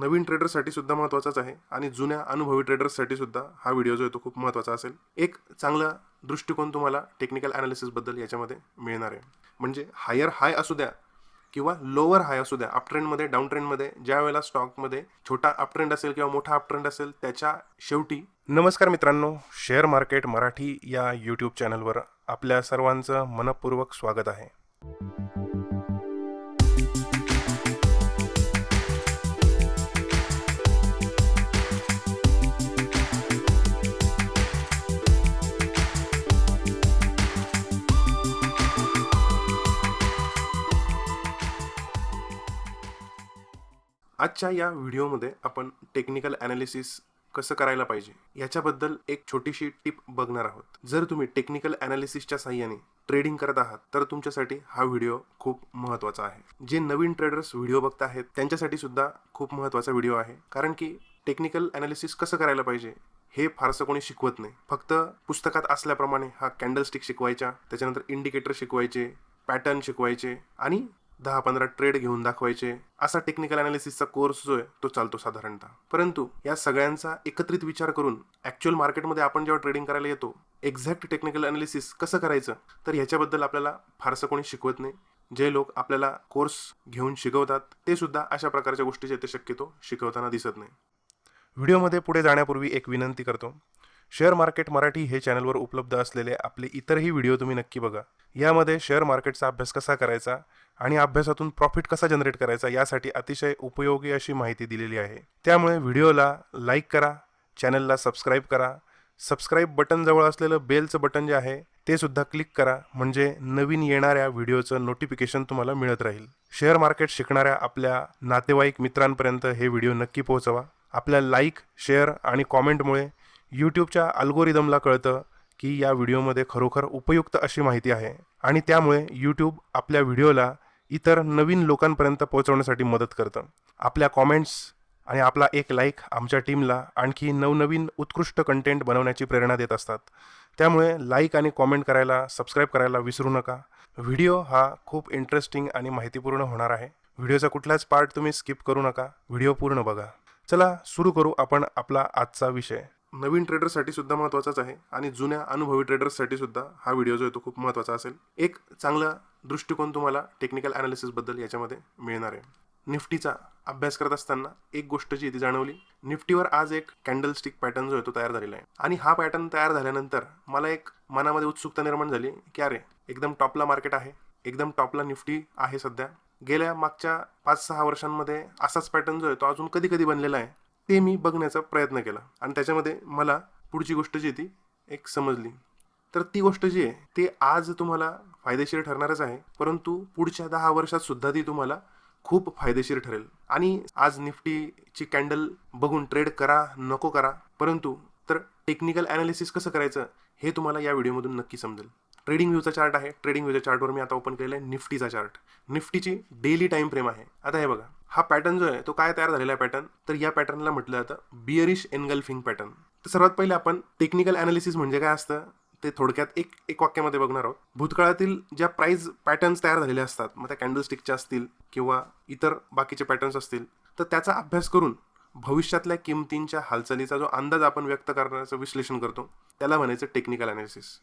नवीन ट्रेडर्ससाठी सुद्धा महत्त्वाचाच आहे आणि जुन्या अनुभवी ट्रेडर्ससाठी सुद्धा हा व्हिडिओ जो आहे तो खूप महत्त्वाचा असेल. एक चांगला दृष्टिकोन तुम्हाला टेक्निकल ॲनालिसिसबद्दल याच्यामध्ये मिळणार आहे. म्हणजे हायर हाय असू द्या किंवा लोअर हाय असू द्या अप ट्रेंडमध्ये डाऊन ट्रेंडमध्ये ज्या वेळेला स्टॉकमध्ये छोटा अप ट्रेंड असेल किंवा मोठा अप ट्रेंड असेल त्याच्या शेवटी नमस्कार मित्रांनो शेअर मार्केट मराठी या यूट्यूब चॅनलवर आपल्या सर्वांचं मनपूर्वक स्वागत आहे. आजच्या या व्हिडिओमध्ये आपण टेक्निकल ॲनालिसिस कसं करायला पाहिजे याच्याबद्दल एक छोटीशी टिप बघणार आहोत. जर तुम्ही टेक्निकल ॲनालिसिसच्या साह्याने ट्रेडिंग करत आहात तर तुमच्यासाठी हा व्हिडिओ खूप महत्त्वाचा आहे. जे नवीन ट्रेडर्स व्हिडिओ बघत आहेत त्यांच्यासाठी सुद्धा खूप महत्त्वाचा व्हिडिओ आहे. कारण की टेक्निकल ॲनालिसिस कसं करायला पाहिजे हे फारसं कोणी शिकवत नाही. फक्त पुस्तकात असल्याप्रमाणे हा कॅन्डलस्टिक शिकवायच्या त्याच्यानंतर इंडिकेटर शिकवायचे पॅटर्न शिकवायचे आणि दहा पंधरा ट्रेड घेऊन दाखवायचे. असा टेक्निकल अनालिसिसचा कोर्स जो आहे तो चालतो साधारणतः. परंतु या सगळ्यांचा एकत्रित विचार करून ऍक्च्युअल मार्केटमध्ये आपण जेव्हा ट्रेडिंग करायला येतो एक्झॅक्ट टेक्निकल अनालिसिस कसं करायचं तर ह्याच्याबद्दल आपल्याला फारसं कोणी शिकवत नाही. जे लोक आपल्याला कोर्स घेऊन शिकवतात ते सुद्धा अशा प्रकारच्या गोष्टी जे ते शक्यतो शिकवताना दिसत नाही. व्हिडिओमध्ये पुढे जाण्यापूर्वी एक विनंती करतो. शेअर मार्केट मराठी हे चॅनलवर उपलब्ध असलेले आपले इतरही व्हिडिओ तुम्ही नक्की बघा. यामध्ये शेअर मार्केटचा अभ्यास कसा करायचा आणि अभ्यासातून प्रॉफिट कसा जनरेट करायचा यासाठी अतिशय उपयोगी अशी माहिती दिलेली आहे. त्यामुळे व्हिडिओला लाईक करा चॅनलला सबस्क्राईब करा. सबस्क्राईब बटनजवळ असलेलं बेलचं बटन जे आहे ते सुद्धा क्लिक करा. म्हणजे नवीन येणाऱ्या व्हिडिओचं नोटिफिकेशन तुम्हाला मिळत राहील. शेअर मार्केट शिकणाऱ्या आपल्या नातेवाईक मित्रांपर्यंत हे व्हिडिओ नक्की पोहोचवा. आपल्या लाईक शेअर आणि कॉमेंटमुळे यूट्यूबच्या अल्गोरिदमला कळतं की या व्हिडिओमध्ये खरोखर उपयुक्त अशी माहिती आहे. आणि त्यामुळे यूट्यूब आपल्या व्हिडिओला इतर नवीन लोकांपर्यंत पोहोचवण्यासाठी मदत करतं. आपल्या कॉमेंट्स आणि आपला एक लाईक आमच्या टीमला आणखी नवनवीन उत्कृष्ट कंटेंट बनवण्याची प्रेरणा देत असतात. त्यामुळे लाईक आणि कॉमेंट करायला सबस्क्राईब करायला विसरू नका. व्हिडिओ हा खूप इंटरेस्टिंग आणि माहितीपूर्ण होणार आहे. व्हिडिओचा कुठलाच पार्ट तुम्ही स्किप करू नका. व्हिडिओ पूर्ण बघा. चला सुरू करू आपण आपला आजचा विषय. नवीन ट्रेडर्ससाठी सुद्धा महत्त्वाचाच आहे आणि जुन्या अनुभवी ट्रेडर्ससाठी सुद्धा हा व्हिडिओ जो आहे तो खूप महत्त्वाचा असेल. एक चांगला दृष्टिकोन तुम्हाला टेक्निकल ॲनालिसिसबद्दल याच्यामध्ये मिळणार आहे. निफ्टीचा अभ्यास करत असताना एक गोष्ट जी ती जाणवली निफ्टीवर आज एक कॅन्डल स्टिक पॅटर्न जो आहे तो तयार झालेला आहे. आणि हा पॅटर्न तयार झाल्यानंतर मला एक मनामध्ये उत्सुकता निर्माण झाली की अरे एकदम टॉपला मार्केट आहे एकदम टॉपला निफ्टी आहे सध्या. गेल्या मागच्या पाच सहा वर्षांमध्ये असाच पॅटर्न जो आहे तो अजून कधी कधी बनलेला आहे ते मी बघण्याचा प्रयत्न केला. आणि त्याच्यामध्ये मला पुढची गोष्ट जी ती एक समजली. तर ती गोष्ट जी आहे ते आज तुम्हाला फायदेशीर ठरणारच आहे. परंतु पुढच्या दहा वर्षात सुद्धा ती तुम्हाला खूप फायदेशीर ठरेल. आणि आज निफ्टीची कॅन्डल बघून ट्रेड करा नको करा. परंतु तर टेक्निकल ॲनालिसिस कसं करायचं हे तुम्हाला या व्हिडिओमधून नक्की समजेल. ट्रेडिंग व्ह्यूचा चार्ट आहे. ट्रेडिंग व्ह्यूच्या चार्टवर मी आता ओपन केलेला आहे निफ्टीचा चार्ट. निफ्टीची डेली टाइम फ्रेम आहे. आता हे बघा हा पॅटर्न जो आहे तो काय तयार झालेला आहे पॅटर्न? तर या पॅटर्नला म्हटलं जातं बिअरिश एनगल्फिंग पॅटर्न. तर सर्वात पहिले आपण टेक्निकल अनालिसिस म्हणजे काय असतं? ते थोडक्यात एक एक वाक्यामध्ये बघणार आहोत. भूतकाळातील ज्या प्राईज पॅटर्न्स तयार झालेले असतात मग त्या कॅन्डलस्टिकच्या असतील किंवा इतर बाकीचे पॅटर्न्स असतील तर त्याचा अभ्यास करून भविष्यातल्या किमतींच्या हालचालीचा जो अंदाज आपण व्यक्त करण्याचं विश्लेषण करतो त्याला म्हणायचं टेक्निकल अनालिसिस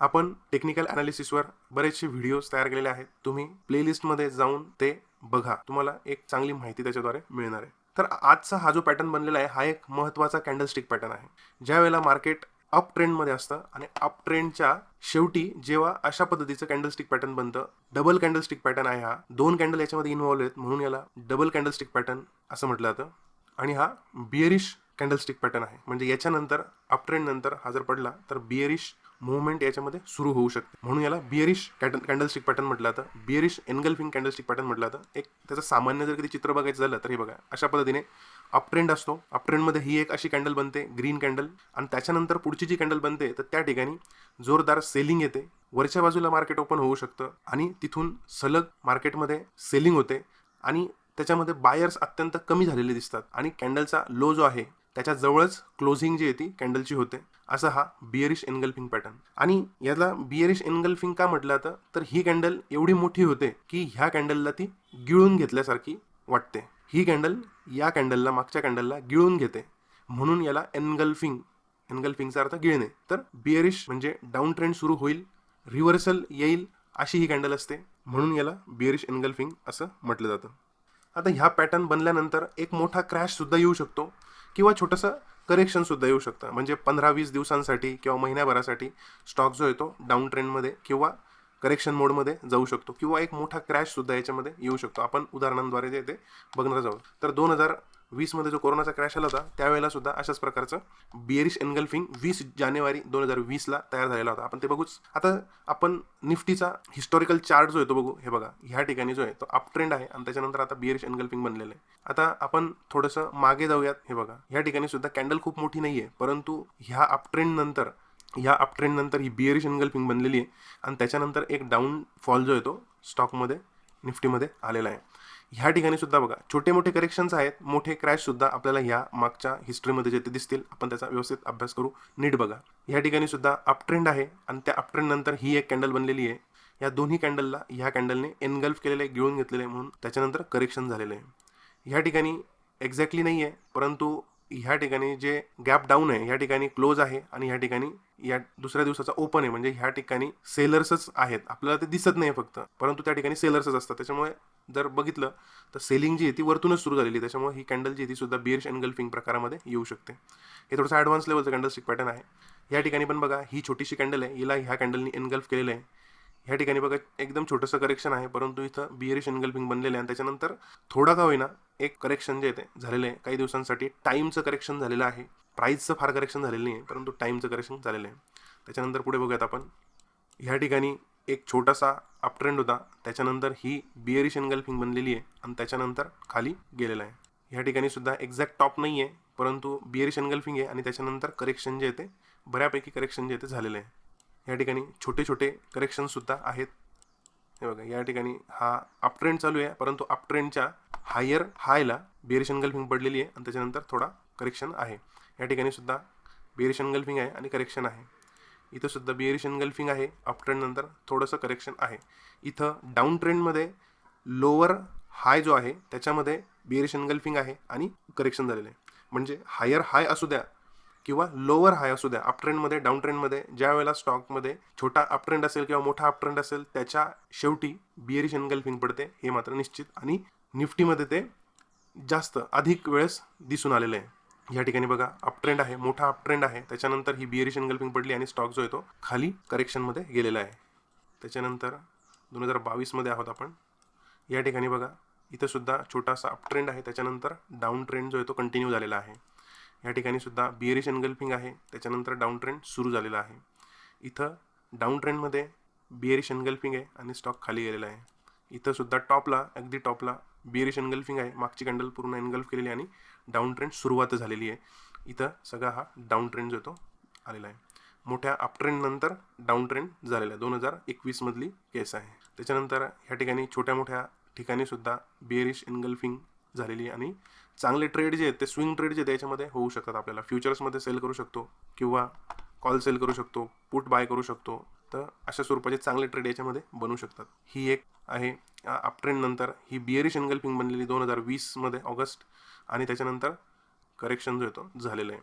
आपण टेक्निकल अनालिसिसवर बरेचसे व्हिडिओज तयार केलेले आहेत. तुम्ही प्लेलिस्टमध्ये जाऊन ते बघा. तुम्हाला एक चांगली माहिती त्याच्याद्वारे मिळणार आहे. तर आजचा हा जो पॅटर्न बनलेला आहे हा एक महत्त्वाचा कॅन्डलस्टिक पॅटर्न आहे. ज्या वेळेला मार्केट अप ट्रेंडमध्ये असतं आणि अप ट्रेंडच्या शेवटी जेव्हा अशा पद्धतीचं कॅन्डलस्टिक पॅटर्न बनतं डबल कॅन्डलस्टिक पॅटर्न आहे हा. दोन कॅन्डल याच्यामध्ये इन्व्हॉल्व आहेत म्हणून याला डबल कॅन्डलस्टिक पॅटर्न असं म्हटलं जातं. आणि हा बिअरिश कॅन्डलस्टिक पॅटर्न आहे. म्हणजे याच्यानंतर अप ट्रेंड नंतर हा जर पडला तर बिअरिश मुवमेंट याच्यामध्ये सुरू होऊ शकते. म्हणून याला बिअरिश कॅटन कॅन्डलस्टिक पॅटर्न म्हटलं जातं. बिअरिश एनगल्फिंग कॅन्डलस्टिक पॅटर्न म्हटलं जातं. एक त्याचं सामान्य जर कधी चित्र बघायचं झालं तर हे बघा. अशा पद्धतीने अपट्रेंड असतो. अपट्रेंडमध्ये ही एक अशी कॅन्डल बनते ग्रीन कॅन्डल आणि त्याच्यानंतर पुढची जी कॅन्डल बनते तर त्या ठिकाणी जोरदार सेलिंग येते. वरच्या बाजूला मार्केट ओपन होऊ शकतं. आणि तिथून सलग मार्केटमध्ये सेलिंग होते. आणि त्याच्यामध्ये बायर्स अत्यंत कमी झालेले दिसतात. आणि कॅन्डलचा लो जो आहे त्याच्या जवळच क्लोजिंग जी आहे ती कॅन्डलची होते. असा हा बिअरिश एनगल्फिंग पॅटर्न आणि याला बिअरिश एनगल्फिंग का म्हटलं जातं तर ही कॅन्डल एवढी मोठी होते की ह्या कॅन्डलला ती गिळून घेतल्यासारखी वाटते. ही कॅन्डल या कॅन्डलला मागच्या कॅन्डलला गिळून घेते. म्हणून याला एनगल्फिंग एनगल्फिंगचा अर्थ गिळणे. तर बिअरिश म्हणजे डाऊन ट्रेंड सुरू होईल रिव्हर्सल येईल अशी ही कॅन्डल असते. म्हणून याला बिअरिश एनगल्फिंग असं म्हटलं जातं. आता ह्या पॅटर्न बनल्यानंतर एक मोठा क्रॅशसुद्धा येऊ शकतो. किंवा छोटंसं करेक्शनसुद्धा येऊ शकतं. म्हणजे पंधरा वीस दिवसांसाठी किंवा महिन्याभरासाठी स्टॉक जो आहे तो डाऊन ट्रेंडमध्ये किंवा करेक्शन मोडमध्ये जाऊ शकतो. किंवा एक मोठा क्रॅशसुद्धा याच्यामध्ये येऊ शकतो. आपण उदाहरणांद्वारे जे ते बघणार जाऊ तर दोन हजार वीसमध्ये जो कोरोनाचा क्रॅश आला होता त्यावेळेला सुद्धा अशाच प्रकारचं बिअरिश एनगल्फिंग वीस जानेवारी दोन हजार वीसला तयार झालेला होता. आपण ते बघूच. आता आपण निफ्टीचा हिस्टॉरिकल चार्ट जो आहे तो बघू. हे बघा ह्या ठिकाणी जो आहे तो अप ट्रेंड आहे आणि त्याच्यानंतर आता बिअरिश एनगल्फिंग बनलेलं आहे. आता आपण थोडंसं मागे जाऊयात. हे बघा ह्या ठिकाणी सुद्धा कॅन्डल खूप मोठी नाही आहे परंतु ह्या अप ट्रेंड नंतर ह्या अप ट्रेंड नंतर ही बिअरिश एनगल्फिंग बनलेली आहे. आणि त्याच्यानंतर एक डाऊन फॉल जो आहे तो स्टॉकमध्ये निफ्टीमध्ये आलेला आहे. ह्या ठिकाणी सुद्धा बघा छोटे मोठे करेक्शन्स आहेत मोठे क्रॅश सुद्धा आपल्याला ह्या मागच्या हिस्ट्रीमध्ये जे ते दिसतील आपण त्याचा व्यवस्थित अभ्यास करू नीट बघा. ह्या ठिकाणी सुद्धा अपट्रेंड आहे आणि त्या अपट्रेंड नंतर ही एक कॅन्डल बनलेली आहे. या दोन्ही कॅन्डलला ह्या कॅन्डलने एनगल्फ केलेलं आहे गिळून घेतलेलं आहे म्हणून त्याच्यानंतर करेक्शन झालेलं आहे. ह्या ठिकाणी एक्झॅक्टली नाही आहे परंतु ह्या ठिकाणी जे गॅप डाऊन आहे ह्या ठिकाणी क्लोज आहे आणि ह्या ठिकाणी या दुसऱ्या दिवसाचा ओपन आहे. म्हणजे ह्या ठिकाणी सेलर्सच आहेत. आपल्याला ते दिसत नाही फक्त परंतु त्या ठिकाणी सेलर्सच असतात. त्याच्यामुळे जर बघितलं तर सेलिंग जी आहे ती वरतूनच सुरू झालेली त्याच्यामुळे ही कॅन्डल जी आहे ती सुद्धा बिअर्श एनगल्फिंग प्रकारामध्ये येऊ शकते. हे थोडंसं ॲडव्हान्स लेवलचं कॅन्डलस्टिक पॅटर्न आहे. या ठिकाणी पण बघा ही छोटीशी कॅन्डल आहे. हिला ह्या कॅन्डलनी एनगल्फ केलेलं आहे. ह्या ठिकाणी बघा एकदम छोटंसं करेक्शन आहे परंतु इथं बिअरिश एनगल्फिंग बनलेलं आहे. आणि त्याच्यानंतर थोडा का होईना एक करेक्शन जे आहे ते झालेलं आहे. काही दिवसांसाठी टाईमचं करेक्शन झालेलं आहे. प्राईजचं फार करेक्शन झालेलं नाही आहे परंतु टाईमचं करेक्शन झालेलं आहे. त्याच्यानंतर पुढे बघूयात आपण. ह्या ठिकाणी एक छोटासा अपट्रेंड होता. त्याच्यानंतर ही बिअरिश एनगल्फिंग बनलेली आहे आणि त्याच्यानंतर खाली गेलेला आहे. ह्या ठिकाणी सुद्धा एक्झॅक्ट टॉप नाही आहे परंतु बिअरिश एनगल्फिंग आहे आणि त्याच्यानंतर करेक्शन जे आहे ते बऱ्यापैकी करेक्शन जे आहे ते झालेलं आहे. या ठिकाणी छोटे छोटे करेक्शनसुद्धा आहेत. हे बघा या ठिकाणी हा अपट्रेंड चालू आहे परंतु अपट्रेंडच्या हायर हायला बिअरिश एनगल्फिंग पडलेली आहे आणि त्याच्यानंतर थोडा करेक्शन आहे. या ठिकाणी सुद्धा बिअरिश एनगल्फिंग आहे आणि करेक्शन आहे. इथं सुद्धा बिअरिश एनगल्फिंग आहे. अप ट्रेंडनंतर थोडंसं करेक्शन आहे. इथं डाऊन ट्रेंडमध्ये लोअर हाय जो आहे त्याच्यामध्ये बिअरिश एनगल्फिंग आहे आणि करेक्शन झालेलं आहे. म्हणजे हायर हाय असू द्या किंवा लोअर हाय असू द्या अपट्रेंडमध्ये डाऊन ट्रेंडमध्ये ज्या वेळेला स्टॉकमध्ये छोटा अपट्रेंड असेल किंवा मोठा अपट्रेंड असेल त्याच्या शेवटी बिअरिश एनगल्फिंग पडते हे मात्र निश्चित. आणि निफ्टीमध्ये ते जास्त अधिक वेळेस दिसून आलेलं आहे. या ठिकाणी बघा अपट्रेंड आहे मोठा अपट्रेंड आहे. त्याच्यानंतर ही बिअरिश एनगल्पिंग पडली आणि स्टॉक जो आहे तो खाली करेक्शनमध्ये गेलेला आहे. त्याच्यानंतर दोन हजार बावीसमध्ये आहोत आपण. या ठिकाणी बघा इथं सुद्धा छोटासा अप ट्रेंड आहे. त्याच्यानंतर डाऊन ट्रेंड जो आहे तो कंटिन्यू झालेला आहे. या ठिकाणी सुद्धा बिअरिश एनगल्पिंग आहे. त्याच्यानंतर डाऊन ट्रेंड सुरू झालेला आहे. इथं डाऊन ट्रेंडमध्ये बिअरिश एनगल्पिंग आहे आणि स्टॉक खाली गेलेला आहे. इथं सुद्धा टॉपला अगदी टॉपला बिअरिश एनगल्फिंग आहे. मागची कॅन्डल पूर्ण एनगल्फ केलेली आणि डाऊन ट्रेंड सुरुवात झालेली आहे. इथं सगळा हा डाऊन ट्रेंड जो तो आलेला आहे. मोठ्या अपट्रेंडनंतर डाऊन ट्रेंड झालेला आहे. दोन हजार एकवीसमधली केस आहे. त्याच्यानंतर ह्या ठिकाणी छोट्या मोठ्या ठिकाणीसुद्धा बिअरिश एनगल्फिंग झालेली आहे आणि चांगले ट्रेड जे आहेत ते स्विंग ट्रेड जे त्याच्यामध्ये होऊ शकतात आपल्याला. फ्युचर्समध्ये सेल करू शकतो किंवा कॉल सेल करू शकतो पुट बाय करू शकतो. तर अशा स्वरूपाचे चांगले ट्रेड याच्यामध्ये बनू शकतात. ही एक आहे. अपट्रेंडनंतर ही बिअरिश एनगल्फिंग बनलेली दोन हजार वीसमध्ये ऑगस्ट आणि त्याच्यानंतर करेक्शन जो येतो झालेलं आहे.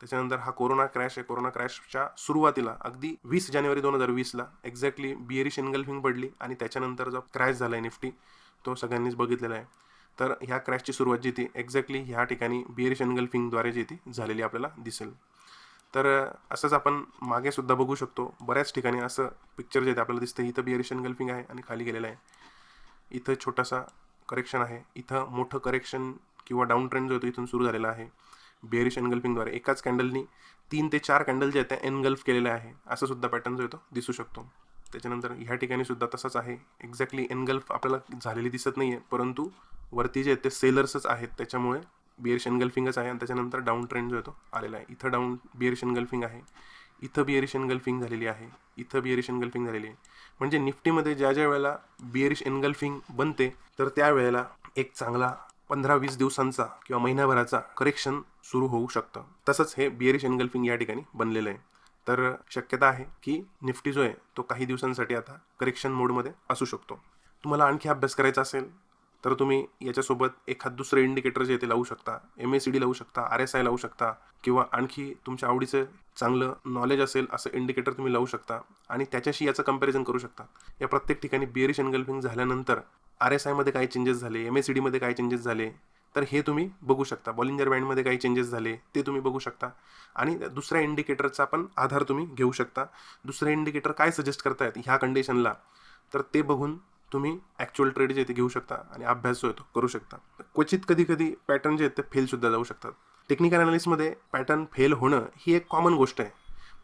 त्याच्यानंतर हा कोरोना क्रॅश आहे. कोरोना क्रॅशच्या सुरुवातीला अगदी वीस जानेवारी दोन हजार वीसला एक्झॅक्टली बिअरिश एनगल्फिंग पडली आणि त्याच्यानंतर जो क्रॅश झाला आहे निफ्टी तो सगळ्यांनीच बघितलेला आहे. तर ह्या क्रॅशची सुरुवात जी ती एक्झॅक्टली ह्या ठिकाणी बिअरिश एनगल्फिंगद्वारे जी ती झालेली आपल्याला दिसेल. तर असंच आपण मागे सुद्धा बघू शकतो. बऱ्याच ठिकाणी असं पिक्चर जे आपल्याला दिसतं इथं बिअरिशन गल्फिंग आहे आणि खाली गेलेलं आहे. इथं छोटासा करेक्शन आहे. इथं मोठं करेक्शन किंवा डाऊन ट्रेंड जो होतो इथून सुरू झालेला आहे. बेअरिश एनगल्फिंगद्वारे एकाच कॅन्डलनी तीन ते चार कॅन्डल जे आहेत त्या एनगल्फ केलेले आहे. असं सुद्धा पॅटर्न जो येतो दिसू शकतो. त्याच्यानंतर ह्या ठिकाणी सुद्धा तसंच आहे. एक्झॅक्टली एनगल्फ आपल्याला झालेली दिसत नाही आहे परंतु वरती जे आहेत ते सेलर्सच आहेत. त्याच्यामुळे बिअरिश एनगल्फिंगच आहे आणि त्याच्यानंतर डाऊन ट्रेंड जो येतो आलेला आहे. इथं डाऊन बिअरिशन एनगल्फिंग आहे इथं बिअरिश एनगल्फिंग झालेली आहे इथं बिअरिश एनगल्फिंग झालेली आहे. म्हणजे निफ्टीमध्ये ज्या ज्या वेळेला बिअरिश एनगल्फिंग बनते तर त्या वेळेला एक चांगला पंधरा वीस दिवसांचा किंवा महिन्याभराचा करेक्शन सुरू होऊ शकतं. तसंच हे बिअरिश एनगल्फिंग या ठिकाणी बनलेलं आहे. तर शक्यता आहे की निफ्टी जो आहे तो काही दिवसांसाठी आता करेक्शन मोडमध्ये असू शकतो. तुम्हाला आणखी अभ्यास करायचा असेल तर तुम्ही याच्यासोबत एखाद दुसरं इंडिकेटर जे आहे ते लावू शकता एम एस सी डी लावू शकता आर एस आय लावू शकता किंवा आणखी तुमच्या आवडीचं चांगलं नॉलेज असेल असं इंडिकेटर तुम्ही लावू शकता आणि त्याच्याशी याचं कंपॅरिझन करू शकता. या प्रत्येक ठिकाणी बिअरिश एनगल्फिंग झाल्यानंतर आर एस आयमध्ये काय चेंजेस झाले एम एस सी डीमध्ये काय चेंजेस झाले तर हे तुम्ही बघू शकता. बॉलिंजर बँडमध्ये काही चेंजेस झाले ते तुम्ही बघू शकता. आणि दुसऱ्या इंडिकेटरचा पण आधार तुम्ही घेऊ शकता. दुसरे इंडिकेटर काय सजेस्ट करतायत ह्या कंडिशनला तर ते बघून तुम्ही ॲक्च्युअल ट्रेड जे आहे ते घेऊ शकता आणि अभ्यास जो येतो करू शकता. क्वचित कधी कधी पॅटर्न जे आहेत ते फेलसुद्धा जाऊ शकतात. टेक्निकल अनालिसमध्ये पॅटर्न फेल होणं ही एक कॉमन गोष्ट आहे.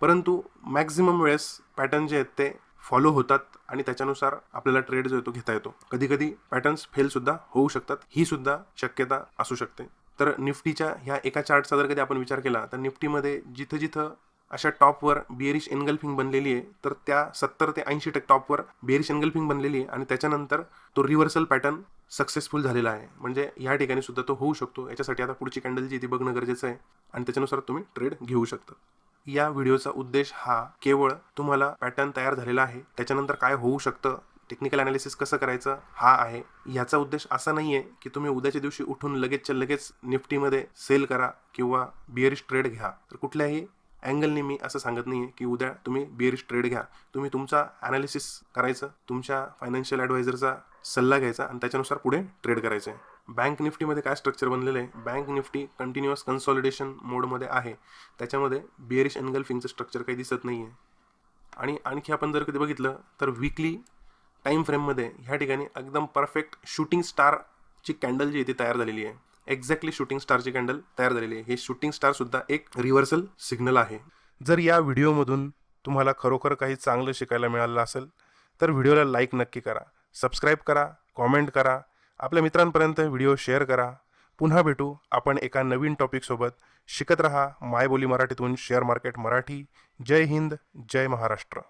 परंतु मॅक्झिमम वेळेस पॅटर्न जे आहेत ते फॉलो होतात आणि त्याच्यानुसार आपल्याला ट्रेड जो आहे तो घेता येतो. कधी कधी पॅटर्न्स फेलसुद्धा होऊ शकतात. ही सुद्धा शक्यता असू शकते. तर निफ्टीच्या ह्या एका चार्टचा जर कधी आपण विचार केला तर निफ्टीमध्ये जिथं जिथं अशा टॉपवर बिअरिश एनगल्फिंग बनलेली आहे. तर त्या सत्तर ते ऐंशी टक्के टॉपवर बिअरिश एनगल्फिंग बनलेली आहे आणि त्याच्यानंतर तो रिव्हर्सल पॅटर्न सक्सेसफुल झालेला आहे. म्हणजे या ठिकाणी सुद्धा तो होऊ शकतो. याच्यासाठी आता पुढची कॅन्डल जी ती बघणं गरजेचं आहे आणि त्याच्यानुसार तुम्ही ट्रेड घेऊ शकता. या व्हिडिओचा उद्देश हा केवळ तुम्हाला पॅटर्न तयार झालेला आहे. त्याच्यानंतर काय होऊ शकतं? टेक्निकल अनालिसिस कसं करायचं? हा आहे. याचा उद्देश असा नाही आहे की तुम्ही उद्याच्या दिवशी उठून लगेचच्या लगेच निफ्टीमध्ये सेल करा किंवा बिअरिश ट्रेड घ्या. तर कुठल्याही अँगलने मी असं सांगत नाही आहे की उद्या तुम्ही बिअरिश ट्रेड घ्या. तुम्ही तुमचा ॲनालिसिस करायचं तुमच्या फायनान्शियल ॲडवायझरचा सल्ला घ्यायचा आणि त्याच्यानुसार पुढे ट्रेड करायचं आहे बँक निफ्टीमध्ये काय स्ट्रक्चर बनलेलं आहे? बँक निफ्टी कंटिन्युअस कन्सॉलिडेशन मोडमध्ये आहे. त्याच्यामध्ये बिअरिश एनगल्फिंगचं स्ट्रक्चर काही दिसत नाही आहे आणि आणखी आपण जर कधी बघितलं तर विकली टाईम फ्रेममध्ये ह्या ठिकाणी एकदम परफेक्ट शूटिंग स्टारची कॅन्डल जी आहे ती तयार झालेली आहे. एक्झॅक्टली शूटिंग स्टारची कॅन्डल तयार झालेली आहे. हे शूटिंग स्टार सुद्धा एक रिव्हर्सल सिग्नल आहे. जर या व्हिडिओमधून तुम्हाला खरोखर काही चांगलं शिकायला मिळालं असेल तर व्हिडिओला लाईक नक्की करा सबस्क्राईब करा कॉमेंट करा आपल्या मित्रांपर्यंत व्हिडिओ शेअर करा. पुन्हा भेटू आपण एका नवीन टॉपिकसोबत शिकत रहा मायबोली मराठीतून शेअर मार्केट मराठी. जय हिंद जय महाराष्ट्र.